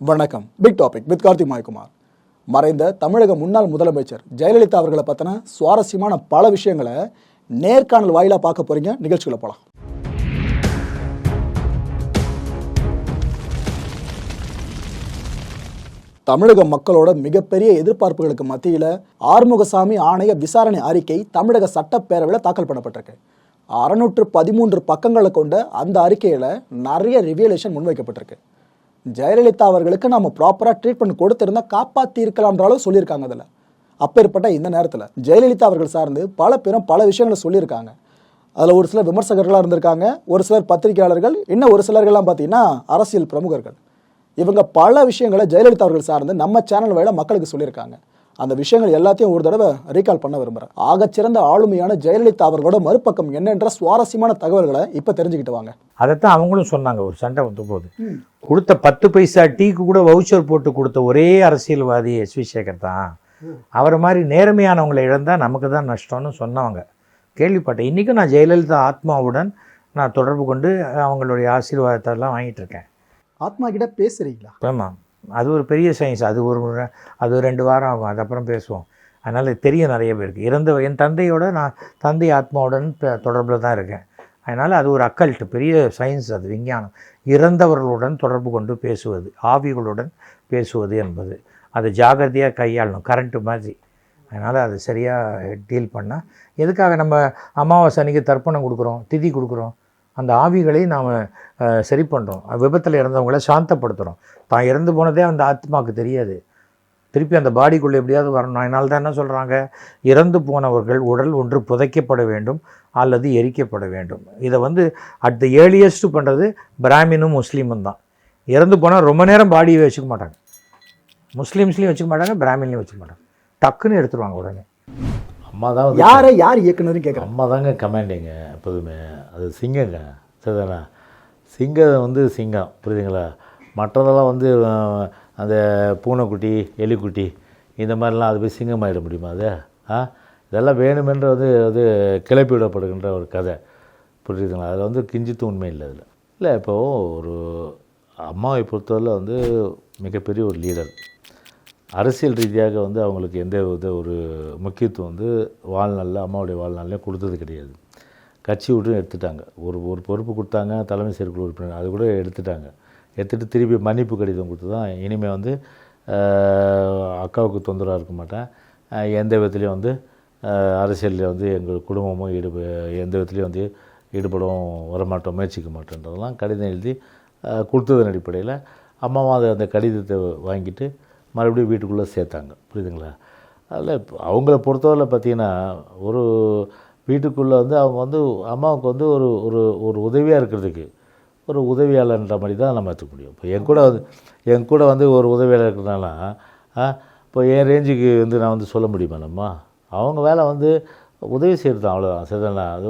வணக்கம். Big topic with Karthik Mayakumar. மறைந்த தமிழக முன்னாள் முதலமைச்சர் ஜெயலலிதா அவர்களை பற்றின சுவாரஸ்யமான பல விஷயங்களை நேர்காணல் வாயிலாக பார்க்க போறீங்க. நிகழ்ச்சிகளை போகலாம் தமிழக மக்களோட மிகப்பெரிய எதிர்பார்ப்புகளுக்கு மத்தியில் ஆறுமுகசாமி ஆணைய விசாரணை அறிக்கை தமிழக சட்டப்பேரவையில் தாக்கல் பண்ணப்பட்டிருக்கு. அறுநூற்று பதிமூன்று பக்கங்களை கொண்ட அந்த அறிக்கையில் நிறைய ரிவியலேஷன் முன்வைக்கப்பட்டிருக்கு. ஜெயலலிதா அவர்களுக்கு நம்ம ப்ராப்பராக ட்ரீட்மெண்ட் கொடுத்திருந்தா காப்பாற்றி இருக்கலாம்ன்ற அளவு சொல்லியிருக்காங்க அதில். அப்பேற்பட்ட இந்த நேரத்தில் ஜெயலலிதா அவர்கள் சார்ந்து பல பேரும் பல விஷயங்களை சொல்லியிருக்காங்க. அதில் ஒரு சிலர் விமர்சகர்களாக இருந்திருக்காங்க. ஒரு சிலர் பத்திரிகையாளர்கள் இன்னும் ஒரு சிலர்கள்லாம் பார்த்தீங்கன்னா அரசியல் பிரமுகர்கள். இவங்க பல விஷயங்களை ஜெயலலிதா அவர்கள் சார்ந்து நம்ம சேனல் வழியாக மக்களுக்கு சொல்லியிருக்காங்க. அந்த விஷயங்கள் எல்லாத்தையும் ஒரு தடவை ரீகால் பண்ண விரும்புகிறேன் ஆகச்சிறந்த ஆளுமையான ஜெயலலிதா அவர்களோட மறுபக்கம் என்னன்ற சுவாரஸ்யமான தகவல்களை இப்போ தெரிஞ்சுக்கிட்டு வாங்க. அதைத்தான் அவங்களும் சொன்னாங்க ஒரு சண்டை வந்த போது கொடுத்த பத்து பைசா டீக்கு கூட வவுச்சர் போட்டு கொடுத்த ஒரே அரசியல்வாதி எஸ் வி சேகர் தான் அவரை மாதிரி நேர்மையானவங்களை இழந்தால் நமக்கு தான் நஷ்டம்னு சொன்னவங்க. கேள்விப்பட்டேன். இன்றைக்கும் நான் ஜெயலலிதா ஆத்மாவுடன் நான் தொடர்பு கொண்டு அவங்களுடைய ஆசீர்வாதத்தெல்லாம் வாங்கிட்டு இருக்கேன். ஆத்மா கிட்ட பேசுறீங்களா? ஆமாம். அது ஒரு பெரிய சயின்ஸ் அது ஒரு முறை- அது ரெண்டு வாரம் ஆகும். அதுக்கப்புறம் பேசுவோம். அதனால் தெரியும் நிறைய பேருக்கு. இறந்த என் தந்தையோட நான் தந்தை ஆத்மாவுடன் தொடர்பில் தான் இருக்கேன். அதனால் அது ஒரு அக்கல்ட் பெரிய சயின்ஸ் அது விஞ்ஞானம். இறந்தவர்களுடன் தொடர்பு கொண்டு பேசுவது ஆவிகளுடன் பேசுவது என்பது. அதை ஜாகிரதையாக கையாளணும் கரண்ட்டு மாதிரி. அதனால் அது சரியாக டீல் பண்ணால் எதுக்காக நம்ம அமாவாசை அன்னைக்கு தர்ப்பணம் கொடுக்குறோம் திதி கொடுக்குறோம் அந்த ஆவிகளை நாம் சரி பண்ணுறோம் விபத்தில் இறந்தவங்கள சாந்தப்படுத்துகிறோம் தான் இறந்து போனதே அந்த ஆத்மாவுக்கு தெரியாது. திருப்பி அந்த பாடிக்குள்ளே எப்படியாவது வரணும். அதனால தான் என்ன சொல்கிறாங்க இறந்து போனவர்கள் உடல் ஒன்று புதைக்கப்பட வேண்டும் அல்லது எரிக்கப்பட வேண்டும். இதை வந்து அட் த ஏர்லியஸ்ட் பண்ணுறது பிராமினும் முஸ்லீமும் தான். இறந்து போனால் ரொம்ப நேரம் பாடியை வச்சுக்க மாட்டாங்க. முஸ்லீம்ஸ்லேயும் வச்சுக்க மாட்டாங்க பிராமின்லேயும் வச்சுக்க மாட்டாங்க. டக்குன்னு எடுத்துருவாங்க உடனே. அம்மா தான் யாரை யார் இயக்குனர்னு கேட்குறேன் அம்மா தாங்க கமாண்டிங்க எப்போதுமே. அது சிங்கங்க. சரிதானே? சிங்கம் வந்து சிங்கம். புரியுதுங்களா? மற்றதெல்லாம் வந்து அந்த பூனைக்குட்டி எலிக்குட்டி இந்த மாதிரிலாம் அது போய் சிங்கம் ஆகிட முடியுமா அது? ஆ? இதெல்லாம் வேணுமென்று வந்து அது கிளப்பி விடப்படுகின்ற ஒரு கதை. புரியுதுங்களா? அதில் வந்து கிஞ்சித்து உண்மை இல்லை அதில். இல்லை இப்போது ஒரு அம்மாவை பொறுத்தவரை வந்து மிகப்பெரிய ஒரு லீடர் அரசியல் ரீதியாக வந்து அவங்களுக்கு எந்த வித ஒரு முக்கியத்துவம் வந்து வாழ்நாளில் அம்மாவுடைய வாழ்நாளில் கொடுத்தது கிடையாது. கட்சி விட்டு எடுத்துட்டாங்க. ஒரு ஒரு பொறுப்பு கொடுத்தாங்க தலைமை செயற்குழு உறுப்பினர் அது கூட எடுத்துட்டாங்க. எடுத்துகிட்டு திருப்பி மன்னிப்பு கடிதம் கொடுத்து தான் இனிமேல் வந்து அக்காவுக்கு தொந்தரவாக இருக்க மாட்டேன். எந்த விதத்துலேயும் வந்து அரசியலில் வந்து எங்கள் குடும்பமும் ஈடுப எந்த விதத்துலேயும் வந்து ஈடுபடவும் வரமாட்டோம் முயற்சிக்க மாட்டோன்றதெல்லாம் கடிதம் எழுதி கொடுத்ததன் அடிப்படையில் அம்மாவும் அதை அந்த கடிதத்தை வாங்கிட்டு மறுபடியும் வீட்டுக்குள்ளே சேர்த்தாங்க. புரியுதுங்களா? அதில் அவங்கள பொறுத்தவரை பார்த்தீங்கன்னா ஒரு வீட்டுக்குள்ளே வந்து அவங்க வந்து அம்மாவுக்கு வந்து ஒரு ஒரு ஒரு உதவியாக இருக்கிறதுக்கு ஒரு உதவியாளர்ன்ற மாதிரி தான் நம்ம எடுத்துக்க முடியும். இப்போ என் கூட வந்து என் கூட வந்து ஒரு உதவியாளர் இருக்கிறதுனால இப்போ என் ரேஞ்சுக்கு வந்து நான் வந்து சொல்ல முடியுமா நம்ம? அவங்க வேலை வந்து உதவி செய்கிறது தான். அவ்வளோதான் சரிதானே அது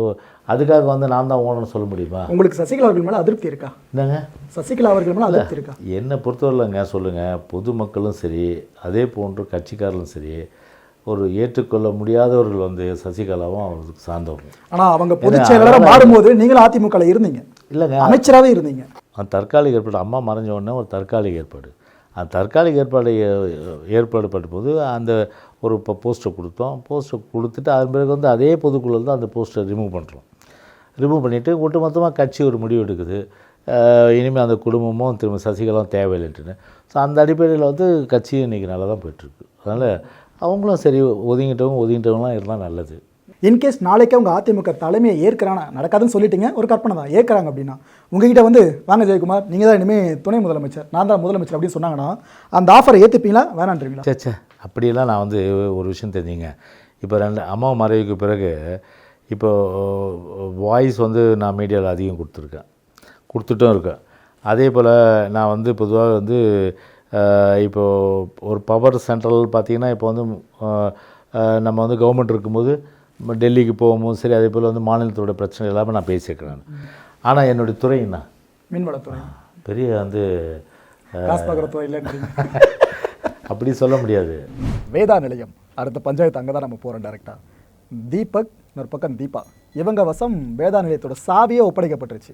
அதுக்காக வந்து நான் தான் ஓனர்னு சொல்ல முடியுமா? உங்களுக்கு சசிகலா அவர்கள் மேலே அதிருப்தி இருக்கா? என்னங்க? சசிகலா அவர்கள் மேலே அதிருப்தி இருக்கா? என்னை பொறுத்தவரையிலங்க சொல்லுங்கள் பொதுமக்களும் சரி அதே போன்று கட்சிக்காரர்களும் சரி ஒரு ஏற்றுக்கொள்ள முடியாதவர்கள் வந்து சசிகலாவும் அவங்களுக்கு சார்ந்தவங்க. ஆனால் அவங்க பொதுச் செயலாளராக மாறும்போது நீங்களும் அதிமுகவில் இருந்தீங்க. இல்லைங்க. அமைச்சராகவே இருந்தீங்க. அந்த தற்காலிக ஏற்பாடு. அம்மா மறைஞ்ச உடனே ஒரு தற்காலிக ஏற்பாடு. அந்த தற்காலிக ஏற்பாடு ஏற்பாடு பண்ணும்போது அந்த ஒரு இப்போ போஸ்டர் கொடுத்தோம். போஸ்டர் கொடுத்துட்டு அதன் பிறகு வந்து அதே பொதுக்குழு தான் அந்த போஸ்டர் ரிமூவ் பண்ணுறோம் ரிமூவ் பண்ணிவிட்டு ஒட்டுமொத்தமாக கட்சி ஒரு முடிவு எடுக்குது. இனிமேல் அந்த குடும்பமும் திரும்ப சசிகலாவும் தேவையில்லைன்ட்டுன்னு. ஸோ அந்த அடிப்படையில் வந்து கட்சி இன்றைக்கி நல்லா தான் போயிட்டுருக்கு. அதனால் அவங்களும் சரி ஒதுங்கிட்டவங்க ஒதுங்கிட்டவங்களாம் இருந்தால் நல்லது. இன்கேஸ் நாளைக்கு அவங்க அதிமுக தலைமையை ஏற்கிறானா? நடக்காதுன்னு சொல்லிட்டீங்க. ஒரு கற்பனை தான் ஏற்கிறாங்க அப்படின்னா. உங்ககிட்ட வந்து வாங்க ஜெயக்குமார் நீங்கள் தான் இனிமேல் துணை முதலமைச்சர் நான் தான் முதலமைச்சர் அப்படின்னு சொன்னாங்கன்னா அந்த ஆஃபரை ஏற்றுப்பீங்களா வேணான்றீங்களா? சே அப்படியெல்லாம் நான் வந்து ஒரு விஷயம் தெரிஞ்சுங்க இப்போ ரெண்டு அம்மா மறைவுக்கு பிறகு இப்போ வாய்ஸ் வந்து நான் மீடியாவில் அதிகம் கொடுத்துருக்கேன். கொடுத்துட்டும் இருக்கேன். அதே போல் நான் வந்து பொதுவாக வந்து அஹ், இப்போ ஒரு பவர் சென்ட்ரல் பார்த்திங்கன்னா இப்போ வந்து நம்ம வந்து கவர்மெண்ட் இருக்கும்போது டெல்லிக்கு போகும்போது சரி அதே போல் வந்து மாநிலத்தோட பிரச்சனை எல்லாமே நான் பேசியிருக்கிறேன் ஆனால் என்னுடைய துறை என்ன? மீன்வளத்துறை. பெரிய வந்து அப்படி சொல்ல முடியாது. வேதா நிலையம் அடுத்த பஞ்சாயத்து அங்கே தான் நம்ம போகிறோம் டேரெக்டாக தீபக் இன்னொரு பக்கம் தீபா. இவங்க வசம் வேதா நிலையத்தோட சாவியே ஒப்படைக்கப்பட்டுருச்சு.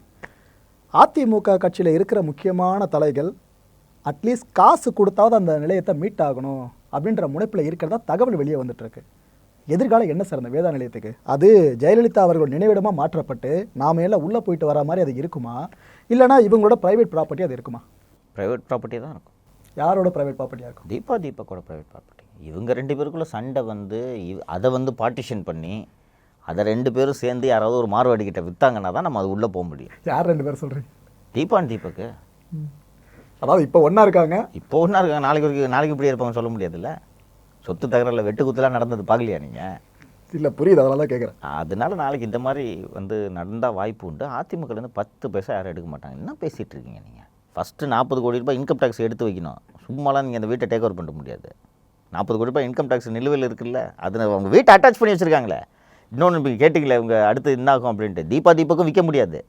அதிமுக கட்சியில் இருக்கிற முக்கியமான தலைகள் அட்லீஸ்ட் காசு கொடுத்தாவது அந்த நிலையத்தை மீட் ஆகணும் அப்படின்ற முனைப்பில் இருக்கிறதா தகவல் வெளியே வந்துட்டு இருக்கு எதிர்காலம் என்ன சார் அந்த வேதா நிலையத்துக்கு? அது ஜெயலலிதா அவர்கள் நினைவிடமாக மாற்றப்பட்டு நாம எல்லாம் உள்ளே போயிட்டு வர மாதிரி அது இருக்குமா? இல்லைனா இவங்களோட ப்ரைவேட் ப்ராப்பர்ட்டி அது இருக்குமா? ப்ரைவேட் ப்ராப்பர்ட்டி தான் இருக்கும். யாரோட ப்ரைவேட் ப்ராப்பர்ட்டியாக இருக்கும்? தீபா தீபக்கோட ப்ரைவேட் ப்ராப்பர்ட்டி இவங்க ரெண்டு பேருக்குள்ள சண்டை வந்து இவ்- அதை வந்து பார்ட்டிஷன் பண்ணி அதை ரெண்டு பேரும் சேர்ந்து யாராவது ஒரு மார்வாடி கிட்ட வித்தாங்கன்னா தான் நம்ம அது உள்ளே போக முடியும். யார் ரெண்டு பேரும் சொல்கிறீங்க தீபான் தீபக்கு. அதாவது இப்போ ஒன்றா இருக்காங்க? இப்போ ஒன்றா இருக்காங்க. நாளைக்கு வரைக்கும் நாளைக்கு இப்படி இருப்பாங்க சொல்ல முடியாதுல்ல? சொத்து தகராறில் வெட்டு குத்துலாம் நடந்தது பார்க்கலையா நீங்கள் இல்லை புரியுது. அதனால தான் கேட்குறேன் அதனால நாளைக்கு இந்த மாதிரி வந்து நடந்தால் வாய்ப்பு உண்டு. அதிமுகலேருந்து பத்து பைசா யாரும் எடுக்க மாட்டாங்க. என்ன பேசிகிட்டு இருக்கீங்க நீங்கள் ஃபஸ்ட்டு நாற்பது கோடி ரூபாய் இன்கம் டேக்ஸ் எடுத்து வைக்கணும். சும்மாலாம் நீங்கள் அந்த வீட்டை டேக் ஓவர் பண்ண முடியாது. நாற்பது கோடி ரூபாய் இன்கம் டேக்ஸ் நிலுவையில் இருக்குல்ல அதில் அவங்க வீட்டை அட்டாச் பண்ணி வச்சுருக்காங்களே. இன்னொன்று இப்போ கேட்டிங்களே இவங்க அடுத்து என்ன ஆகும் அப்படின்ட்டு. தீபா தீபக்கும் விற்க முடியாது.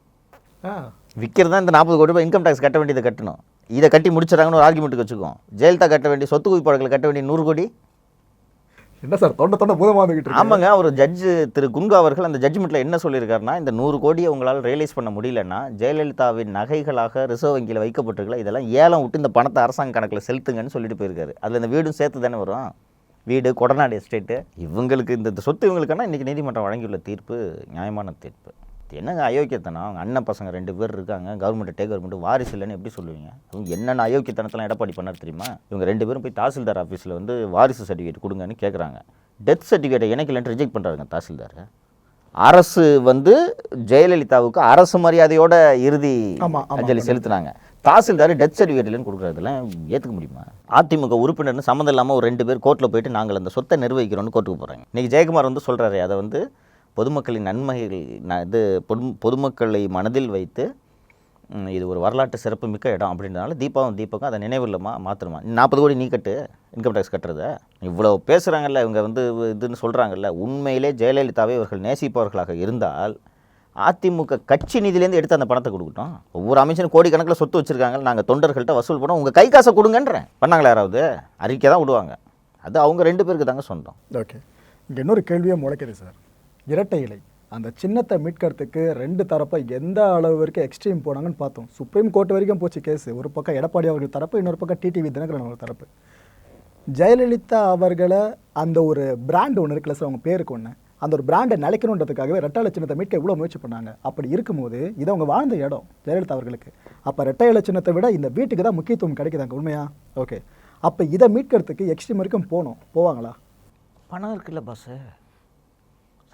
ஆ. விற்கிறதா இந்த நாற்பது கோடி ரூபாய் இன்கம் டேக்ஸ் கட்ட வேண்டியதை கட்டணும். இதை கட்டி முடிச்சிடறாங்கன்னு ஒரு ஆர்குமெண்ட்டுக்கு வச்சுக்கோம் ஜெயலலிதா கட்ட வேண்டிய சொத்து குவிப்பாடுகளை கட்ட வேண்டிய நூறு கோடி என்ன சார் தொண்டை தொண்டை பூதமாக வந்துகிட்டு ஆமாங்க அவர் ஜட்ஜு திரு குங்கா அவர்கள் அந்த ஜட்ஜ்மெண்ட்டில் என்ன சொல்லியிருக்காருன்னா இந்த நூறு கோடியை உங்களால் ரியலைஸ் பண்ண முடியலன்னா ஜெயலலிதாவின் நகைகளாக ரிசர்வ் வங்கியில் வைக்கப்பட்டிருக்கல இதெல்லாம் ஏலம் விட்டு இந்த பணத்தை அரசாங்க கணக்கில் செலுத்துங்கன்னு சொல்லிட்டு போயிருக்காரு. அதில் இந்த வீடும் சேர்த்து தானே வரும்? வீடு கொடநாடு எஸ்டேட்டு இவங்களுக்கு இந்த சொத்து இவங்களுக்குன்னா இன்றைக்கி நீதிமன்றம் வழங்கியுள்ள தீர்ப்பு நியாயமான தீர்ப்பு. என்னங்க அயோக்கியத்தனம்? அவங்க அண்ணன் பசங்க ரெண்டு பேர் இருக்காங்க கவர்மெண்ட் டேக் கவர்மெண்ட் வாரிசு இல்லைன்னு எப்படி சொல்லுவீங்க? அவங்க என்னென்ன அயோக்கியத்தனத்தெல்லாம் எடப்பாடி பண்ணார் தெரியுமா? இவங்க ரெண்டு பேரும் போய் தாசில்தார் ஆஃபீஸில் வந்து வாரிசு சர்டிஃபிகேட் கொடுங்கன்னு கேட்குறாங்க டெத் சர்டிஃபிகேட்டை இணைக்கலன்ட்டு ரிஜெக்ட் பண்ணுறாங்க தாசில்தார். அரசு வந்து ஜெயலலிதாவுக்கு அரசு மரியாதையோட இறுதி அஞ்சலி செலுத்துனாங்க. தாசில்தார் டெத் சர்டிஃபிகேட்லன்னு கொடுக்குறதெல்லாம் ஏற்றுக்க முடியுமா? அதிமுக உறுப்பினர்னு சம்மந்தம் இல்லாமல் ஒரு ரெண்டு பேர் கோர்ட்டில் போயிட்டு நாங்கள் அந்த சொத்தை நிர்வகிக்கிறோம்னு கோர்ட்டுக்கு போகிறாங்க இன்றைக்கி ஜெயக்குமார் வந்து சொல்கிறாரு அதை வந்து பொதுமக்களின் நன்மைகள் ந- இது பொது பொதுமக்களை மனதில் வைத்து இது ஒரு வரலாற்று சிறப்பு மிக்க இடம் அப்படின்றனால தீபாவும் தீபக்கும் அதை நினைவில்லமா மாத்திரமா. நாற்பது கோடி நீ கட்டு இன்கம் டேக்ஸ் கட்டுறத. இவ்வளோ பேசுகிறாங்கல்ல இவங்க வந்து இதுன்னு சொல்கிறாங்கல்ல உண்மையிலே ஜெயலலிதாவை இவர்கள் நேசிப்பவர்களாக இருந்தால் அதிமுக கட்சி நிதியிலேருந்து எடுத்து அந்த பணத்தை கொடுக்கட்டும். ஒவ்வொரு அமைச்சரும் கோடிக்கணக்கில் சொத்து வச்சுருக்காங்க நாங்கள் தொண்டர்கள்ட்ட வசூல் பண்ணோம் உங்கள் கை காசை கொடுங்கன்றேன். பண்ணாங்களா யாராவது? அறிக்கை தான் விடுவாங்க. அது அவங்க ரெண்டு பேருக்கு தாங்க சொந்தம். ஓகே. இங்கே இன்னொரு கேள்வியே முளைக்குது சார். இரட்டை இலை. அந்த சின்னத்தை மீட்கிறதுக்கு ரெண்டு தரப்பை எந்த அளவு வரைக்கும் எக்ஸ்ட்ரீம் போனாங்கன்னு பார்த்தோம். சுப்ரீம் கோர்ட் வரைக்கும் போச்சு கேஸ் ஒரு பக்கம் எடப்பாடி அவர்கள் தரப்பு இன்னொரு பக்கம் டிடிவி தினகரன் அவர்கள் தரப்பு. ஜெயலலிதா அவர்களை அந்த ஒரு பிராண்ட் ஒன்று இருக்குல்ல சார் அவங்க பேருக்கு ஒன்று அந்த ஒரு பிராண்டை நிலைக்கணுன்றதுக்காகவே ரெட்டை சின்னத்தை மீட்க இவ்வளோ முயற்சி பண்ணாங்க. அப்படி இருக்கும்போது இது அவங்க வாழ்ந்த இடம் ஜெயலலிதா அவர்களுக்கு. அப்போ ரெட்டை இலை சின்னத்தை விட இந்த வீட்டுக்கு தான் முக்கியத்துவம் கிடைக்குதாங்க உண்மையா? ஓகே அப்போ இதை மீட்கிறதுக்கு எக்ஸ்ட்ரீம் வரைக்கும் போகணும் போவாங்களா? பணம் இருக்குல்ல பஸ்ஸு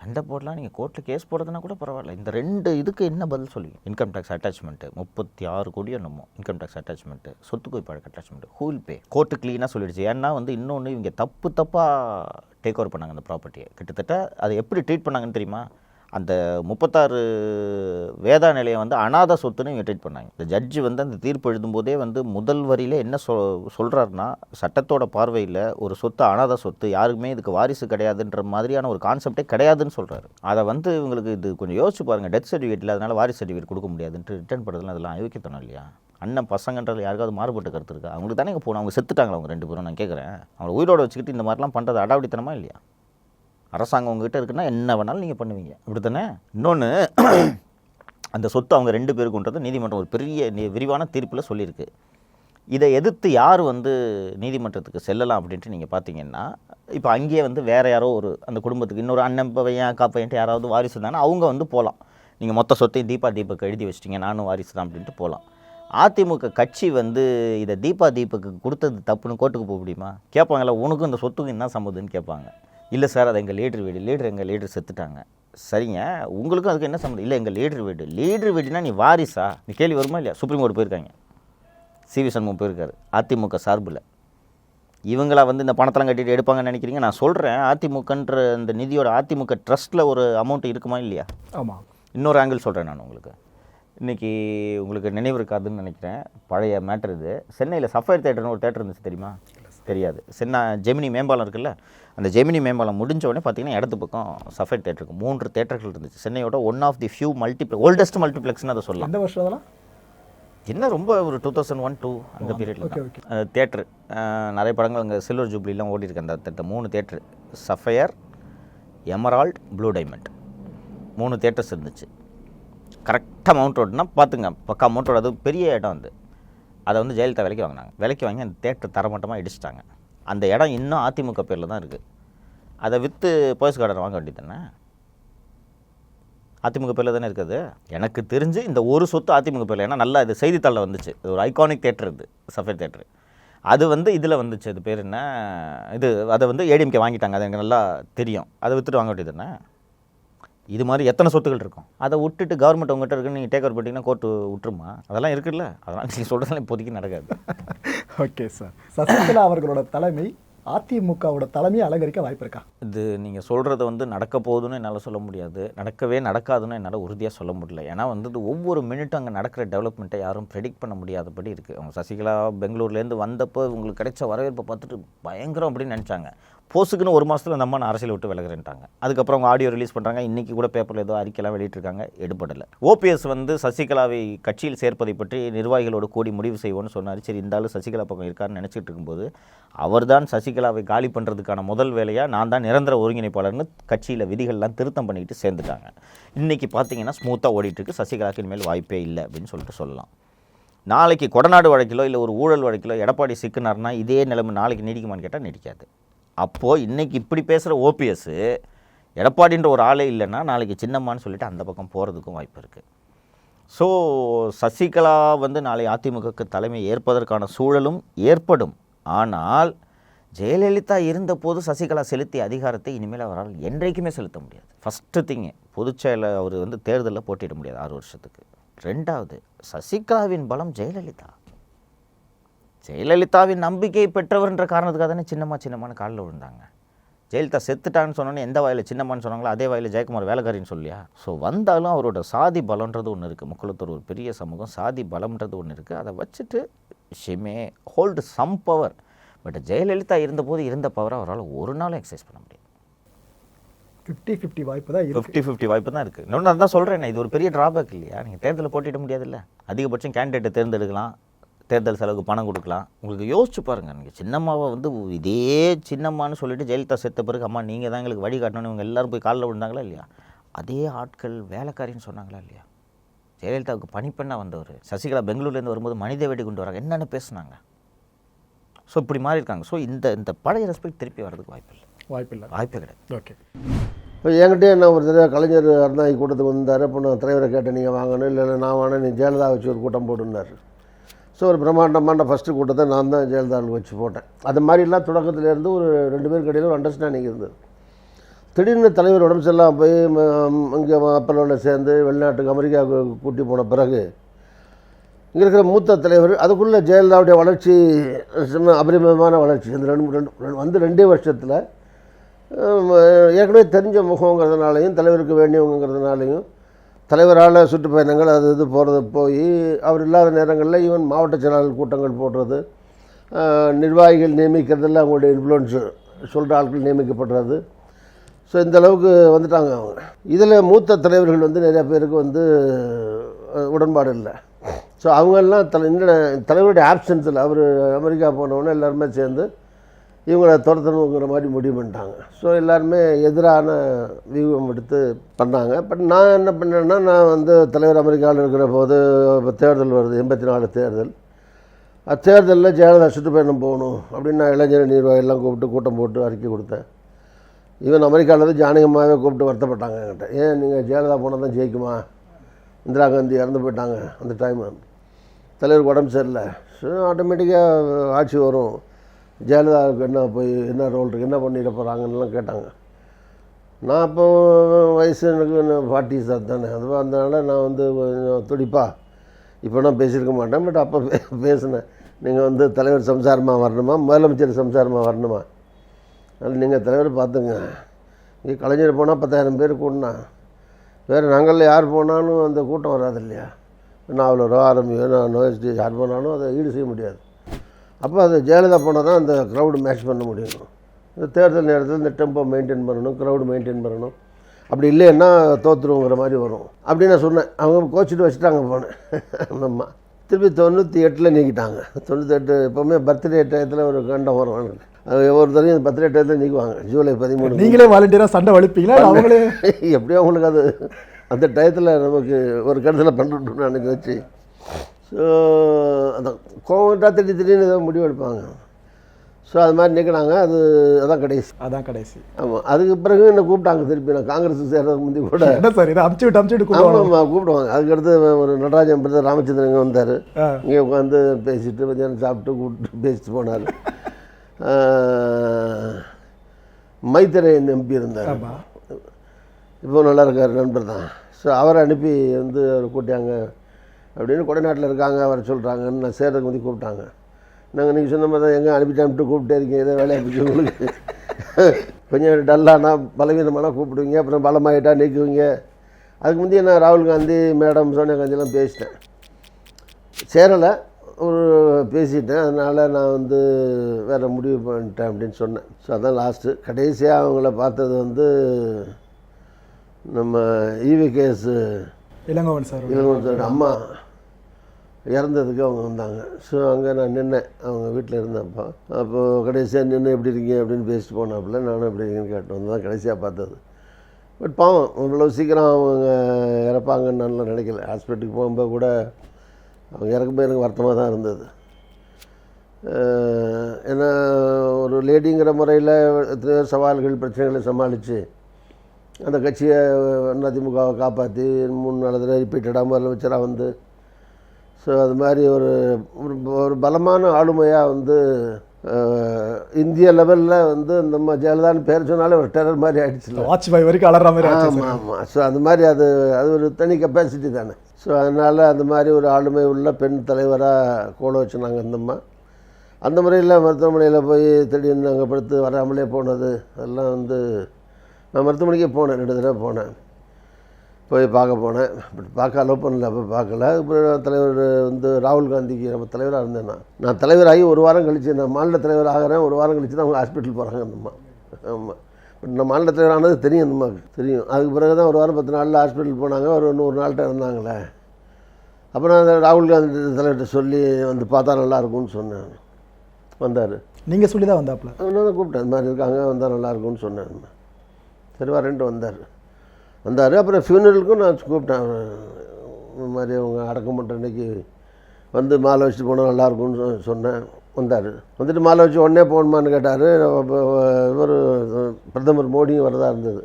சண்டை போடலாம் நீங்கள் கோர்ட்டில் கேஸ் போடுறதுனா கூட பரவாயில்ல. இந்த ரெண்டு இதுக்கு என்ன பதில் சொல்லி? இன்கம் டேக்ஸ் அட்டாச்மெண்ட்டு முப்பத்தி ஆறு கோடி என்னமோ இன்கம் டேக்ஸ் அட்டாச்மெண்ட்டு சொத்து குவிப்பாடு அட்டாச்மெண்ட் ஹூல் பே கோர்ட்டு க்ளீனாக சொல்லிடுச்சு. ஏன்னா வந்து இன்னொன்று இவங்க தப்பு தப்பாக டேக் ஓவர் பண்ணாங்க அந்த ப்ராப்பர்ட்டியை கிட்டத்தட்ட அதை எப்படி ட்ரீட் பண்ணாங்கன்னு தெரியுமா? அந்த முப்பத்தாறு வேதா நிலையம் வந்து அனாதை சொத்துன்னு இவங்க ட்ரீட் பண்ணாங்க. இந்த ஜட்ஜு வந்து அந்த தீர்ப்பு எழுதும்போதே வந்து முதல் வரியில் என்ன சொ சொல்கிறாருன்னா சட்டத்தோட பார்வையில் ஒரு சொத்து அனாதை சொத்து யாருக்குமே இதுக்கு வாரிசு கிடையாதுன்ற மாதிரியான ஒரு கான்செப்டே கிடையாதுன்னு சொல்கிறாரு அதை வந்து இவங்களுக்கு இது கொஞ்சம் யோசிச்சு பாருங்கள் டெத் சர்டிஃபிகேட் அதனால் வாரிசு சர்டிஃபிகேட் கொடுக்க முடியாதுன்ட்டு ரிட்டர்ன் பண்ணுறதுலாம் அதெல்லாம் அயோக்கியத்தனம் இல்லையா? அண்ணன் பசங்கன்றது யாருக்காவது மாறுபட்டு கருத்து இருக்கா? அவங்களுக்கு தானே இங்கே போகணும் அவங்க செத்துட்டாங்களா அவங்க ரெண்டு பேரும்? நான் கேட்குறேன் அவங்க உயிரோட வச்சுக்கிட்டு இந்த மாதிரிலாம் பண்ணுறது அடாவடித்தனமா இல்லையா? அரசாங்கம் உங்ககிட்ட இருக்குன்னா என்ன வேணாலும் நீங்கள் பண்ணுவீங்க. அப்படி தானே இன்னொன்று அந்த சொத்து அவங்க ரெண்டு பேருக்குன்றது நீதிமன்றம் ஒரு பெரிய நி- விரிவான தீர்ப்பில் சொல்லியிருக்கு. இதை எதிர்த்து யார் வந்து நீதிமன்றத்துக்கு செல்லலாம் அப்படின்ட்டு நீங்கள் பார்த்தீங்கன்னா இப்போ அங்கேயே வந்து வேறு யாரோ ஒரு அந்த குடும்பத்துக்கு இன்னொரு அண்ணன் பையன் அக்கா பையன்ட்டு யாராவது வாரிசு இருந்தாங்கன்னா அவங்க வந்து போகலாம் நீங்கள் மொத்த சொத்தையும் தீபா தீபக் எழுதி வச்சிட்டிங்க நானும் வாரிசு தான் அப்படின்ட்டு போகலாம் அதிமுக கட்சி வந்து இதை தீபா தீபக்கு கொடுத்தது தப்புன்னு கோர்ட்டுக்கு போக முடியுமா? கேட்பாங்கல்ல உனக்கும் இந்த சொத்துக்கும் என்ன சம்மதுன்னு கேட்பாங்க. இல்லை சார் அது எங்கள் லீடர் வீடு. லீடர் எங்கள் லீடர் செத்துட்டாங்க. சரிங்க. உங்களுக்கும் அதுக்கு என்ன சம்மந்தம்? இல்லை எங்கள் லீடர் வீடு. லீடர் வீடுனா நீ வாரிசா? நீ கேள்வி வருமா இல்லையா? சுப்ரீம் கோர்ட் போயிருக்காங்க. சிவி சண்முகம் போயிருக்காரு. அதிமுக சார்பில். இவங்களா வந்து இந்த பணத்தெல்லாம் கட்டிட்டு எடுப்பாங்கன்னு நினைக்கிறீங்க? நான் சொல்கிறேன் அதிமுகன்ற இந்த நிதியோட அதிமுக ட்ரஸ்ட்டில் ஒரு அமௌண்ட் இருக்குமா இல்லையா? ஆமாம் இன்னொரு ஆங்கிள் சொல்கிறேன் நான் உங்களுக்கு. இன்றைக்கி உங்களுக்கு நினைவு இருக்காதுன்னு நினைக்கிறேன். பழைய மேட்ரு இது. சென்னையில் சஃபயர் தேட்டர்னு ஒரு தேட்டர் இருந்துச்சு தெரியுமா? தெரியாது. சென்னா ஜெமினி மேம்பாலம் இருக்குல்ல? அந்த ஜெமினி மேம்பாலம் முடிஞ்ச உடனே பார்த்தீங்கன்னா இடது பக்கம் சஃபயர் தேட்டர் இருக்கும் மூன்று தேட்டர்கள் இருந்துச்சு. சென்னையோட one of the few multiplex oldest மல்டிப்ளெக்ஸ்னு அதை சொல்லலாம். எந்த வருஷம் அதெல்லாம்? என்ன ரொம்ப ஒரு டூ தௌசண்ட் ஒன் டூ அந்த பீரியடில். தேட்ரு நிறைய படங்கள் அங்கே சில்வர் ஜூப்ளிலாம் ஓடி இருக்கு அந்த அந்த மூணு theatre sapphire emerald blue diamond மூணு தேட்டர்ஸ் இருந்துச்சு. கரெக்டாக மவுண்ட் ரோடுனா பார்த்துங்க. பக்கா மவுண்ட் ரோடு அது பெரிய இடம் அது. அதை வந்து ஜெயலலிதா விலைக்கு வாங்கினாங்க. விலைக்கு வாங்கி அந்த தேட்டர் தரமட்டமாக இடிச்சிட்டாங்க. அந்த இடம் இன்னும் அதிமுக பேரில் தான் இருக்குது அதை விற்று போயஸ் கார்டன் வாங்க வேண்டியது தானே? அதிமுக பேரில் தானே இருக்குது? எனக்கு தெரிஞ்சு இந்த ஒரு சொத்து அதிமுக பேரில் ஏன்னா நல்லா இது செய்தித்தாளில் வந்துச்சு. இது ஒரு ஐகானிக் தேட்டர் இது சஃபேர் தேட்டரு அது வந்து இதில் வந்துச்சு. அது பேர் என்ன? இது அதை வந்து ஏடிஎம்கே வாங்கிட்டாங்க. அது எனக்கு நல்லா தெரியும். அதை விற்றுட்டு வாங்க வேண்டியது தானே? இது மாதிரி எத்தனை சொத்துக்கள் இருக்கும்? அதை விட்டுட்டு கவர்மெண்ட் உங்கள்கிட்ட இருக்குன்னு நீங்கள் டேக் ஓவர் பண்ணிட்டீங்கன்னா கோர்ட்டு விட்டுருமா? அதெல்லாம் இருக்குல்ல. அதெல்லாம் நீங்கள் சொல்கிறதெல்லாம் இப்போதைக்கு நடக்காது. ஓகே சார் சசிகலா அவர்களோட தலைமை அதிமுகவோட தலைமையை அலங்கரிக்க வாய்ப்பு இருக்கா? இது நீங்கள் சொல்கிறத வந்து நடக்க போகுதுன்னு என்னால் சொல்ல முடியாது. நடக்கவே நடக்காதுன்னு என்னால் உறுதியாக சொல்ல முடியல. ஏன்னா வந்து ஒவ்வொரு மினிட்டும் அங்கே நடக்கிற டெவலப்மெண்ட்டை யாரும் ப்ரெடிக்ட் பண்ண முடியாதபடி இருக்குது அவங்க சசிகலா பெங்களூர்லேருந்து வந்தப்போ உங்களுக்கு கிடைச்ச வரவேற்பை பார்த்துட்டு பயங்கரம் அப்படின்னு நினச்சாங்க. போஸுக்குன்னு ஒரு மாதத்தில் நம்ம நான் அரசியல் விட்டு விலகிறேன்ட்டாங்க. அதுக்கப்புறம் அவங்க ஆடியோ ரிலீஸ் பண்ணுறாங்க இன்றைக்கி கூட பேப்பரில் ஏதோ அறிக்கைலாம் வெளியிட்டிருக்காங்க. எடுபடலை. ஓபிஎஸ் வந்து சசிகலாவை கட்சியில் சேர்ப்பதை பற்றி நிர்வாகிகளோடு கூடி முடிவு செய்வோன்னு சொன்னார். சரி இந்த சசிகலா பக்கம் இருக்காருன்னு நினச்சிட்டு இருக்கும்போது அவர்தான் சசிகலாவை காலி பண்ணுறதுக்கான முதல் வேலையாக நான் தான் நிரந்தர ஒருங்கிணைப்பாளர்னு கட்சியில் விதிகள்லாம் திருத்தம் பண்ணிக்கிட்டு சேர்ந்துட்டாங்க. இன்றைக்கி பார்த்தீங்கன்னா ஸ்மூத்தாக ஓடிட்டுருக்கு. சசிகலாக்கு இனிமேல் வாய்ப்பே இல்லை அப்படின்னு சொல்லிட்டு சொல்லலாம். நாளைக்கு கொடநாடு வழக்கிலோ இல்லை ஒரு ஊழல் வழக்கிலோ எடப்பாடி சிக்கினார்னா இதே நிலைமை நாளைக்கு நீடிக்குமான்னு கேட்டால் நீடிக்காது. அப்போது இன்றைக்கி இப்படி பேசுகிற ஓபிஎஸ் எடப்பாடின்ற ஒரு ஆளே இல்லைன்னா நாளைக்கு சின்னம்மான்னு சொல்லிட்டு அந்த பக்கம் போகிறதுக்கும் வாய்ப்பு இருக்குது ஸோ சசிகலா வந்து நாளை அதிமுகக்கு தலைமை ஏற்பதற்கான சூழலும் ஏற்படும். ஆனால் ஜெயலலிதா இருந்தபோது சசிகலா செலுத்திய அதிகாரத்தை இனிமேல் அவரால் என்றைக்குமே செலுத்த முடியாது. ஃபஸ்ட்டு திங்கு பொதுச்செயல அவர் வந்து தேர்தலில் போட்டியிட முடியாது ஆறு வருஷத்துக்கு. ரெண்டாவது சசிகலாவின் பலம் ஜெயலலிதா. ஜெயலலிதாவின் நம்பிக்கை பெற்றவர்ன்ற காரணத்துக்காக தானே சின்னம்மா சின்னம்மான்னு காலில் விழுந்தாங்க. ஜெயலலிதா செத்துட்டான்னு சொன்னோன்னே எந்த வாயில் சின்னம்மான்னு சொன்னாங்களோ அதே வாயில் ஜெயக்குமார் வேலைக்காரின்னு சொல்லியா? ஸோ வந்தாலும் அவரோட சாதி பலம்ன்றது ஒன்று இருக்குது முக்குளத்தூர் ஒரு பெரிய சமூகம் சாதி பலம்ன்றது ஒன்று இருக்குது அதை வச்சுட்டு she may hold some power but Jayalalithaa இருந்தபோது இருந்த பவரை அவரால் ஒரு நாளும் எக்ஸசைஸ் பண்ண முடியாது. ஃபிஃப்டி ஃபிஃப்டி வாய்ப்பு தான் ஃபிஃப்டி ஃபிஃப்டி வாய்ப்பு தான் இருக்குது இன்னொன்று அதான் சொல்கிறேன் இது ஒரு பெரிய ட்ராபேக் இல்லையா? நீங்கள் தேர்தலில் போட்டியிட முடியாதுல்ல. அதிகபட்சம் கேண்டிடேட்டை தேர்ந்தெடுக்கலாம். தேர்தல் செலவுக்கு பணம் கொடுக்கலாம். உங்களுக்கு யோசிச்சு பாருங்கள் நீங்கள் சின்னம்மாவை வந்து இதே சின்னம்மான்னு சொல்லிட்டு ஜெயலலிதா செத்த பிறகு அம்மா நீங்கள் தான் எங்களுக்கு வழி காட்டணும்னு இவங்க எல்லாரும் போய் காலில் விழுந்தாங்களா இல்லையா? அதே ஆட்கள் வேலைக்காரின்னு சொன்னாங்களா இல்லையா? ஜெயலலிதாவுக்கு பணிப்பெண்ணாக வந்தவர். சசிகலா பெங்களூர்லேருந்து வரும்போது மனித வெடி கொண்டு வராங்க. என்னென்ன பேசுனாங்க. ஸோ இப்படி மாறி இருக்காங்க. ஸோ இந்த இந்த பழைய ரெஸ்பெக்ட் திருப்பி வர்றதுக்கு வாய்ப்பு இல்லை. வாய்ப்பு இல்லை வாய்ப்பே கிடையாது. ஓகே. இப்போ என்கிட்டயே என்ன ஒரு தடவை கலைஞர் அருணாகி கூட்டத்துக்கு வந்தார். அப்போ நான் தலைவரை கேட்டேன் நீங்கள் வாங்கணும். இல்லை இல்லை நான் வாங்கினேன் நீ ஜெயலலிதா வச்சு ஒரு கூட்டம் போட்டுருந்தார் ஸோ ஒரு பிரம்மாண்டமான ஃபஸ்ட்டு கூட்டத்தை நான் தான் ஜெயலலிதாவுக்கு வச்சு போட்டேன். அது மாதிரிலாம் தொடக்கத்துலேருந்து ஒரு ரெண்டு பேருக்கு இடையில ஒரு அண்டர்ஸ்டாண்டிங் இருந்தது. திடீர்னு தலைவர் உடம்பு சரியில்லாமல் போய் இங்கே அப்பலோவில் சேர்ந்து வெளிநாட்டுக்கு அமெரிக்காவுக்கு கூட்டி போன பிறகு இங்கே இருக்கிற மூத்த தலைவர் அதுக்குள்ளே ஜெயலலிதாவுடைய வளர்ச்சி அபரிமிதமான வளர்ச்சி. இந்த ரெண்டு ரெண்டு- வந்து ரெண்டே வருஷத்தில் ஏற்கனவே தெரிஞ்ச முகங்கிறதுனாலையும் தலைவருக்கு வேண்டியவங்கிறதுனாலையும் தலைவரால் சுற்றுப்பயணங்கள் அது இது போகிறது போய் அவர் இல்லாத நேரங்களில் ஈவன் மாவட்ட செயலாளர் கூட்டங்கள் போடுறது நிர்வாகிகள் நியமிக்கிறதுல அவங்களுடைய இன்ஃப்ளூயன்ஸு சொல்கிற ஆட்கள் நியமிக்கப்படுறது. ஸோ இந்த அளவுக்கு வந்துட்டாங்க அவங்க. இதில் மூத்த தலைவர்கள் வந்து நிறையா பேருக்கு வந்து உடன்பாடு இல்லை. ஸோ அவங்கெல்லாம் தலை தலைவருடைய ஆப்ஷன்ஸில் அவர் அமெரிக்கா போனவுடனே எல்லாருமே சேர்ந்து இவங்களை துரத்தணுங்கிற மாதிரி முடிவு பண்ணிட்டாங்க. ஸோ எல்லாருமே எதிரான வியூகம் எடுத்து பண்ணாங்க. பட் நான் என்ன பண்ணேன்னா நான் வந்து தலைவர் அமெரிக்காவில் இருக்கிற போது இப்போ தேர்தல் வருது எண்பத்தி நாலு தேர்தல் அத்தேர்தலில் ஜெயலலிதா சுற்றுப்பயணம் போகணும் அப்படின்னு நான் இளைஞர் நிர்வாகி எல்லாம் கூப்பிட்டு கூட்டம் போட்டு அறிக்கை கொடுத்தேன். ஈவன் அமெரிக்காவிலேருந்து ஜானகமாகவே கூப்பிட்டு வருத்தப்பட்டாங்க என்கிட்ட. ஏன் நீங்கள் ஜெயலலிதா போனால் தான் ஜெயிக்குமா? இந்திரா காந்தி இறந்து போயிட்டாங்க அந்த டைம் தலைவருக்கு உடம்பு சரியில்லை. ஸோ ஆட்டோமேட்டிக்காக ஆட்சி வரும். ஜெயலலிதாவுக்கு என்ன போய் என்ன ரோல் இருக்குது என்ன பண்ணிட போகிறாங்கன்னுலாம் கேட்டாங்க. நான் அப்போ வயசு எனக்கு ஃபார்ட்டிஸ் தானே. அது அதனால் நான் வந்து கொஞ்சம் துடிப்பா. இப்போ நான் பேசியிருக்க மாட்டேன் பட் அப்போ பே பேசினேன். நீங்கள் வந்து தலைவர் சம்சாரமாக வரணுமா? முதலமைச்சர் சம்சாரமாக வரணுமா? அதனால் நீங்கள் தலைவர் பார்த்துங்க. இங்கே கலைஞர் போனால் பத்தாயிரம் பேர் கூட்டினா வேறு நாங்களில் யார் போனாலும் அந்த கூட்டம் வராது இல்லையா? நாவலரோ ஆரம்பியோ நான் நோய் யார் போனாலும் அதை ஈடு செய்ய முடியாது. அப்போ அது ஜெயலலிதா போனால் தான் அந்த க்ரௌடு மேட்ச் பண்ண முடியும். இந்த தேர்தல் நேரத்தில் இந்த டெம்போ மெயின்டைன் பண்ணணும் க்ரௌடு மெயின்டைன் பண்ணணும். அப்படி இல்லைன்னா தோற்றுருவோங்கிற மாதிரி வரும். அப்படின்னு நான் சொன்னேன். அவங்க கோச்சிட்டு வச்சுட்டாங்க போனேன் ஆமாம் திருப்பி தொண்ணூற்றி எட்டில் நீக்கிட்டாங்க தொண்ணூற்றி எட்டு எப்போவுமே பர்த்டே டயத்தில் ஒரு கண்டம் வரும் எனக்கு ஒவ்வொரு தரையும் பர்த்டே டயத்தில் நீக்குவாங்க. ஜூலை பதிமூணு. நீங்களே வாலண்டியராக சண்டை வலிப்பீங்களா? அவங்களே? எப்படியோ அவங்களுக்கு அது அந்த டயத்தில் நமக்கு ஒரு கருத்தில் பண்ணணும்னு நினச்சி. வச்சு ஸோ அந்த கோவம் திடீர் திடீர்னு ஏதோ முடிவு எடுப்பாங்க. ஸோ அது மாதிரி நிற்கிறாங்க அது அதான் கடைசி. அதான் கடைசி. ஆமாம் அதுக்கு பிறகு என்ன கூப்பிட்டாங்க திருப்பி? நான் காங்கிரஸ் சேர்றதுக்கு முந்தி கூட. என்ன சார்? இதை அமுச்சு விட்டு அமுச்சு விட்டு ஆமாம் கூப்பிடுவாங்க. அதுக்கடுத்து ஒரு நடராஜன் பிரதர் ராமச்சந்திரன் இங்கே வந்தார். இங்கே உட்காந்து பேசிட்டு மத்தியானம் சாப்பிட்டு கூப்பிட்டு பேசிட்டு போனார். மைத்திரையன் எம்பி இருந்தார். இப்போ நல்லா இருக்கார் நண்பர் தான். ஸோ அவரை அனுப்பி வந்து அவர் கூட்டியாங்க அப்படின்னு கொடைநாட்டில் இருக்காங்க வர சொல்கிறாங்கன்னு நான் சேர்றதுக்கு வந்து கூப்பிட்டாங்க. நாங்கள் நீங்கள் சொன்ன மாதிரி தான் எங்கே அனுப்பிட்டு அனுப்பிட்டு கூப்பிட்டே இருக்கீங்க ஏதோ வேலையை பிடிச்சி உங்களுக்கு. கொஞ்சம் டல்லானா பலவீனமானா கூப்பிடுவீங்க அப்புறம் பலமாயிட்டா நீக்குவீங்க. அதுக்கு முந்தைய நான் ராகுல் காந்தி மேடம் சோனியா காந்திலாம் பேசிட்டேன். சேரலை ஒரு பேசிட்டேன் அதனால் நான் வந்து வேறு முடிவு பண்ணிட்டேன் அப்படின்னு சொன்னேன். ஸோ அதான் லாஸ்ட்டு கடைசியாக அவங்கள பார்த்தது வந்து நம்ம ஈவி கேஸு இளங்கோவன் சார். இளங்கோத்தோட அம்மா இறந்ததுக்கு அவங்க வந்தாங்க. ஸோ அங்கே நான் நின்னேன். அவங்க வீட்டில் இருந்தப்போ. அப்போது கடைசியாக நின்று எப்படி இருக்கீங்க? அப்படின்னு பேசிட்டு போனாப்புல நானும் எப்படி இருக்கீங்கன்னு கேட்டு வந்து தான் கடைசியாக பார்த்தது. பட் பாவம் இவ்வளோ சீக்கிரம் அவங்க இறப்பாங்கன்னு நல்லா நினைக்கல. ஹாஸ்பிட்டலுக்கு போகும்போது கூட அவங்க இறக்கும்போது எனக்கு வருத்தமாக தான் இருந்தது. ஏன்னா ஒரு லேடிங்கிற முறையில் எத்தனையோ சவால்கள் பிரச்சனைகளை சமாளித்து அந்த கட்சியை அதிமுகவை காப்பாற்றி மூணு நாலு தடவை ரிப்பீட்டடாக முதலமைச்சராக வந்து. ஸோ அது மாதிரி ஒரு ஒரு பலமான ஆளுமையாக வந்து இந்திய லெவலில் வந்து நம்ம ஜெயலலிதான்னு பேர் சொன்னாலே ஒரு டெரர் மாதிரி ஆயிடுச்சுல வாட்ச் பாய் வரைக்கும் அலற மாதிரி ஆமாம் ஆமாம் ஸோ அந்த மாதிரி அது அது ஒரு தனி கெப்பாசிட்டி தானே. ஸோ அதனால் அந்த மாதிரி ஒரு ஆளுமை உள்ள பெண் தலைவராக கோல வச்சுனாங்க அந்தம்மா அந்த முறையில் மருத்துவமனையில் போய் திடீர்னு அங்கே படுத்து வராமலே போனது. அதெல்லாம் வந்து நான் மருத்துவமனைக்கே போனேன் ரெண்டு தடவை போனேன். போய் பார்க்க போனேன். பட் பார்க்க அலோவ் பண்ணல அப்போ பார்க்கல. அப்புறம் தலைவர் வந்து ராகுல் காந்திக்கு நம்ம தலைவராக இருந்தேன் நான். நான் தலைவராகி ஒரு வாரம் கழிச்சு நான் மாநில தலைவர் ஆகிறேன். ஒரு வாரம் கழிச்சு தான் அவங்க ஹாஸ்பிட்டல் போகிறாங்க அந்தம்மா. ஆமாம் பட் நான் மாநில தலைவர் ஆனது தெரியும் அந்த அம்மாவுக்கு தெரியும். அதுக்கு பிறகு தான் ஒரு வாரம் பத்து நாளில் ஹாஸ்பிட்டல் போனாங்க. ஒரு நூறு நாள்கிட்ட இருந்தாங்களே. அப்புறம் அந்த ராகுல் காந்தி தலைவர்கிட்ட சொல்லி வந்து பார்த்தா நல்லா இருக்கும்னு சொன்னேன். வந்தார். நீங்க சொல்லி தான் வந்தாப்புல தான் கூப்பிட்டேன் இந்த மாதிரி இருக்காங்க வந்தால் நல்லா இருக்கும்னு சொன்னேன் சரி வரேன்ட்டு வந்தார். வந்தார். அப்புறம் ஃபியூனரலுக்கும் நான் கூப்பிட்டேன். இந்த மாதிரி அவங்க அடக்கம் பண்ணுற அன்னைக்கு வந்து மாலை வச்சுட்டு போனால் நல்லா இருக்கும்னு சொன்னேன். வந்தார். வந்துட்டு மாலை வச்சு உடனே போகணுமான்னு கேட்டார். இவர் பிரதமர் மோடியும் வரதா இருந்தது.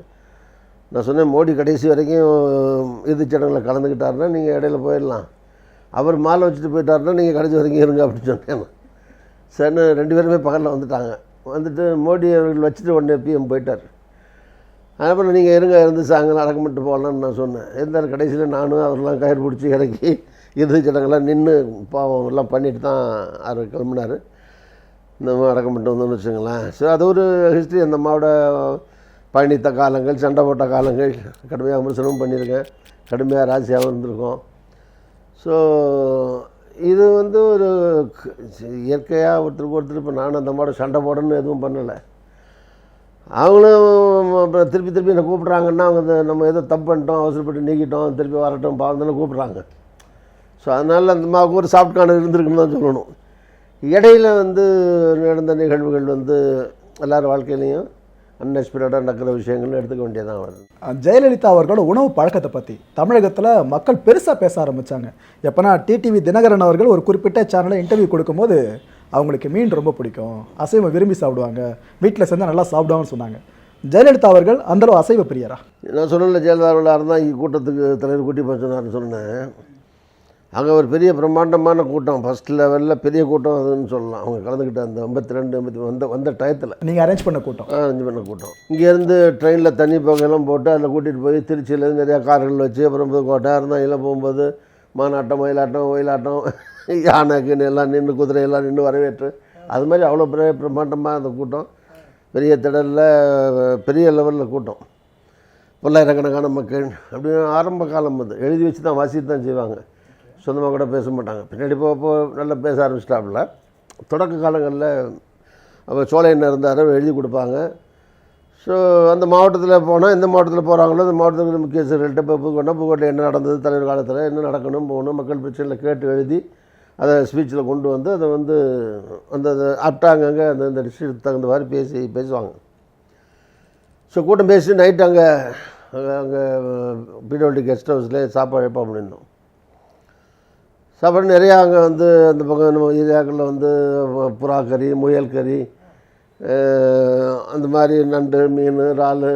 நான் சொன்னேன் மோடி கடைசி வரைக்கும் இறுதிச் சடங்கில் கலந்துக்கிட்டாருன்னா நீங்கள் இடையில போயிடலாம். அவர் மாலை வச்சுட்டு போயிட்டாருன்னா நீங்கள் கடைசி வரைக்கும் இருங்க அப்படின்னு சொன்னேன் சரி சரின்னு ரெண்டு பேருமே பகலில் வந்துட்டாங்க. வந்துட்டு மோடி அவர்கள் வச்சுட்டு உடனே பிஎம் போயிட்டார். அப்புறம் நீங்கள் இருங்க இருந்து சாயங்காலம் அடக்கம் போகலான்னு நான் சொன்னேன். இருந்தார் கடைசியில் நானும் அவரெல்லாம் கயிறு பிடிச்சி இறக்கி இறுதி சடங்கெல்லாம் நின்று பாவம் எல்லாம் பண்ணிட்டு தான் அவர் கிளம்புனார். இந்த அடக்கமிட்டு அடக்கம் பண்ணிட்டு வந்தோம்னு வச்சுங்களேன் ஸோ அது ஒரு ஹிஸ்ட்ரி அந்த அம்மாவோட பயணித்த காலங்கள் சண்டை போட்ட காலங்கள் கடுமையாக விமர்சனமும் பண்ணியிருக்கேன். கடுமையாக ராசியாகவும் இருந்திருக்கோம். ஸோ இது வந்து ஒரு இயற்கையாக ஒருத்தருக்கு ஒருத்தர் இப்போ நானும் அந்த அம்மாவோட சண்டை போடணும்னு எதுவும் பண்ணலை. அவங்களும் அப்புறம் திருப்பி திருப்பி என்னை கூப்பிட்றாங்கன்னா அவங்க நம்ம ஏதோ தப்பு பண்ணிட்டோம் அவசரப்பட்டு நீக்கிட்டோம் திருப்பி வரட்டும் பாவம் கூப்பிட்றாங்க. ஸோ அதனால் அந்த மாவுக்கு ஒரு சாஃப்ட் கார்னர் இருந்திருக்குன்னு தான் சொல்லணும். இடையில வந்து நடந்த நிகழ்வுகள் வந்து எல்லார் வாழ்க்கையிலையும் அன்எக்ஸ்பெக்டடாக நடக்கிற விஷயங்கள்னு எடுத்துக்க வேண்டியதான் வருது. ஜெயலலிதா அவர்களோட உணவு பழக்கத்தை பற்றி தமிழகத்தில் மக்கள் பெருசாக பேச ஆரம்பித்தாங்க எப்போனா டிடிவி தினகரன் அவர்கள் ஒரு குறிப்பிட்ட சேனலில் இன்டர்வியூ கொடுக்கும்போது அவங்களுக்கு மீன் ரொம்ப பிடிக்கும். அசைவம் விரும்பி சாப்பிடுவாங்க. வீட்டில் செஞ்சால் நல்லா சாப்பிடுவாங்கன்னு சொன்னாங்க. ஜெயலலிதா அவர்கள் அந்தளவு அசைவ பிரியரா? நான் சொன்னல ஜெயலலிதா இருந்தால் இங்கே கூட்டத்துக்கு தலைவர் கூட்டி போக சொன்னார்னு சொன்னேன். அங்கே ஒரு பெரிய பிரம்மாண்டமான கூட்டம். ஃபஸ்ட் லெவலில் பெரிய கூட்டம் அதுன்னு சொல்லலாம். அவங்க கலந்துக்கிட்ட அந்த ஐம்பத்தி ரெண்டு ஐம்பத்தி வந்த வந்த டயத்தில். நீங்கள் அரேஞ்ச் பண்ண கூட்டம். அரேஞ்ச் பண்ண கூட்டம். இங்கேருந்து ட்ரெயினில் தண்ணி புகையெல்லாம் போட்டு அதில் கூட்டிகிட்டு போய் திருச்சியிலேருந்து நிறையா கார்கள் வச்சு அப்புறம் புதுக்கோட்டை இருந்தாங்கெல்லாம் போகும்போது மானாட்டம் மயிலாட்டம் ஒயிலாட்டம் யானைக்குன்னு எல்லாம் நின்று குதிரையெல்லாம் நின்று வரவேற்று. அது மாதிரி அவ்வளோ பெரிய பிரம்மாண்டமாக அந்த கூட்டம். பெரிய திடலில் பெரிய லெவலில் கூட்டம். பல்லாயிரக்கணக்கான மக்கள். அப்படின்னு ஆரம்ப காலம் அது. எழுதி வச்சு தான் வாசித்து தான் செய்வாங்க. சொந்தமாக கூட பேச மாட்டாங்க. பின்னாடி போக போக நல்லா பேச ஆரம்பிச்சிட்டாப்புல. தொடக்க காலங்களில் அவர் சோழையன் இருந்தார் எழுதி கொடுப்பாங்க. ஸோ அந்த மாவட்டத்தில் போனால் எந்த மாவட்டத்தில் போகிறாங்களோ அந்த மாவட்டத்தில் முக்கியஸ்தர்கள்ட்ட இப்போ புதுக்கோட்டை புதுக்கோட்டை என்ன நடந்தது தலைவர் காலத்தில் என்ன நடக்கணும் போகணும் மக்கள் பிரச்சனையில் கேட்டு எழுதி அதை ஸ்பீச்சில் கொண்டு வந்து அதை வந்து அந்த ஆப்டா அங்கங்கே அந்த அந்த டிஸ்ட்ரிக்ட் தகுந்த மாதிரி பேசி பேசுவாங்க. ஸோ கூட்டம் பேசி நைட் அங்கே அங்கே பிடபிள்யூ கெஸ்ட் ஹவுஸில் சாப்பாடு வைப்போம் பண்ணியிருந்தோம் சாப்பாடு நிறையா அங்கே வந்து அந்த பக்கம் நம்ம ஏரியாக்களில் வந்து புறாக்கறி புறா கறி முயல் கறி அந்த மாதிரி நண்டு மீன் இறால்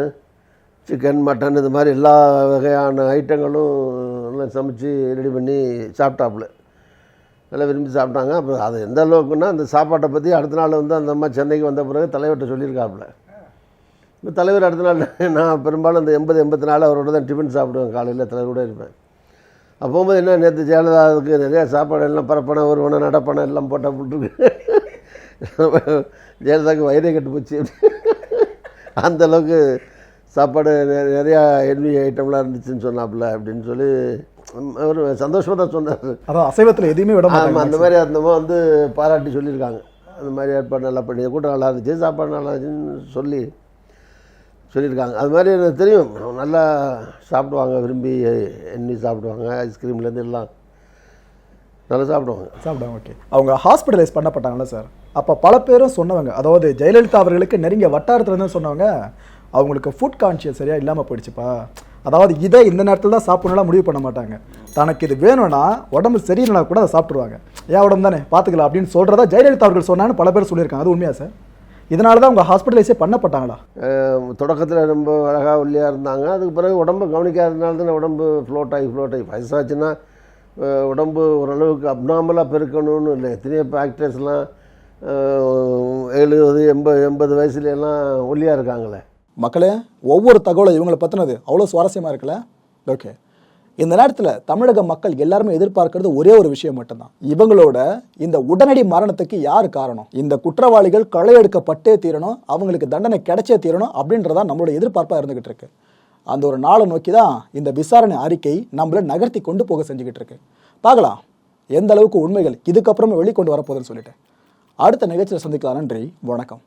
சிக்கன் மட்டன் இது மாதிரி எல்லா வகையான ஐட்டங்களும் எல்லாம் சமைச்சு ரெடி பண்ணி சாப்பிட்டாப்புல. நல்லா விரும்பி சாப்பிட்டாங்க. அப்புறம் அது எந்த அளவுக்குன்னா அந்த சாப்பாட்டை பற்றி அடுத்த நாள் வந்து அந்த அம்மா சென்னைக்கு வந்த பிறகு தலைவர்கிட்ட சொல்லியிருக்காப்புல. இப்போ தலைவர் அடுத்த நாள் நான் பெரும்பாலும் அந்த எண்பது எண்பத்தி நாலு அவரோட தான் டிஃபன் சாப்பிடுவேன். காலையில் தலைவரோட இருப்பேன். அப்போ என்ன நேற்று ஜெயலலிதாவுக்கு நிறையா சாப்பாடு எல்லாம் பரப்பணம் ஒருவனை நடப்பணம் எல்லாம் போட்டால் போட்டுருக்கு. ஜெயலலிதாவுக்கு வயிறே கட்டு போச்சு. அந்த அளவுக்கு சாப்பாடு நிறையா என்வி ஐட்டம்லாம் இருந்துச்சுன்னு சொன்னாப்புல அப்படின்னு சொல்லி அவர் சந்தோஷமாக தான் சொன்னார். அதான் அசைவத்தில் எதையுமே விட ஆமாம் அந்த மாதிரி அந்த அம்மா வந்து பாராட்டி சொல்லியிருக்காங்க. அந்த மாதிரி ஏற்பாடு நல்லா பண்ணி கூட்டம் நல்லா இருந்துச்சு சாப்பாடு நல்லா இருந்துச்சுன்னு சொல்லி சொல்லியிருக்காங்க. அது மாதிரி எனக்கு தெரியும். நல்லா சாப்பிடுவாங்க விரும்பி எண்ணி சாப்பிடுவாங்க ஐஸ்கிரீம்லேருந்து எல்லாம். நல்லா சாப்பிடுவாங்க. சாப்பிடுவாங்க ஓகே அவங்க ஹாஸ்பிட்டலைஸ் பண்ணப்பட்டாங்கல்ல சார் அப்போ பல பேரும் சொன்னவங்க அதாவது ஜெயலலிதா அவர்களுக்கு நெருங்கிய வட்டாரத்துல இருந்து சொன்னவங்க அவங்களுக்கு ஃபுட் கான்ஷியஸ் சரியா இல்லாமல் போயிடுச்சுப்பா. அதாவது இதை இந்த நேரத்தில் தான் சாப்பிடணும்லாம் முடிவு பண்ண மாட்டாங்க. தனக்கு இது வேணும்னா உடம்பு சரியில்லைனா கூட அதை சாப்பிட்ருவாங்க ஏன் உடம்பு தானே? பார்த்துக்கலாம் அப்படின்னு சொல்கிறதா ஜெயலலிதா அவர்கள் சொன்னான்னு பல பேர் சொல்லியிருக்காங்க. அது உண்மையா சார் இதனால தான் அவங்க ஹாஸ்பிட்டலைஸே பண்ணப்பட்டாங்களா? தொடக்கத்தில் ரொம்ப அழகாக ஒல்லியாக இருந்தாங்க. அதுக்கு பிறகு உடம்பு கவனிக்காததுனால தான் உடம்பு ஃப்ளோட் ஆகி ஃப்ளோட் ஆகி. வயசாச்சுன்னா உடம்பு ஓரளவுக்கு அப்நார்மலாக பெருக்கணும்னு இல்லை. எத்தனையோ ஆக்டர்ஸ்லாம் எழுபது எண்பது எண்பது வயசுலலாம் ஒல்லியாக இருக்காங்களே. மக்களே ஒவ்வொரு தகவலும் இவங்களை பற்றினது அவ்வளோ சுவாரஸ்யமாக இருக்குல்ல? ஓகே இந்த நேரத்தில் தமிழக மக்கள் எல்லாருமே எதிர்பார்க்கறது ஒரே ஒரு விஷயம் மட்டும்தான். இவங்களோட இந்த உடனடி மரணத்துக்கு யார் காரணம்? இந்த குற்றவாளிகள் கொள்ளையெடுக்கப்பட்டே தீரணும் அவங்களுக்கு தண்டனை கிடைச்சே தீரணும் அப்படின்றதான் நம்மளோட எதிர்பார்ப்பாக இருந்துகிட்டு இருக்கு. அந்த ஒரு நாளை நோக்கி தான் இந்த விசாரணை அறிக்கை நம்மளை நகர்த்தி கொண்டு போக செஞ்சுக்கிட்டு இருக்கு பார்க்கலாம். எந்த அளவுக்கு உண்மைகள் இதுக்கப்புறமா வெளிக்கொண்டு வரப்போகுதுன்னு சொல்லிட்டு. அடுத்த நிகழ்ச்சியில் சந்திக்கலாம். நன்றி. வணக்கம்.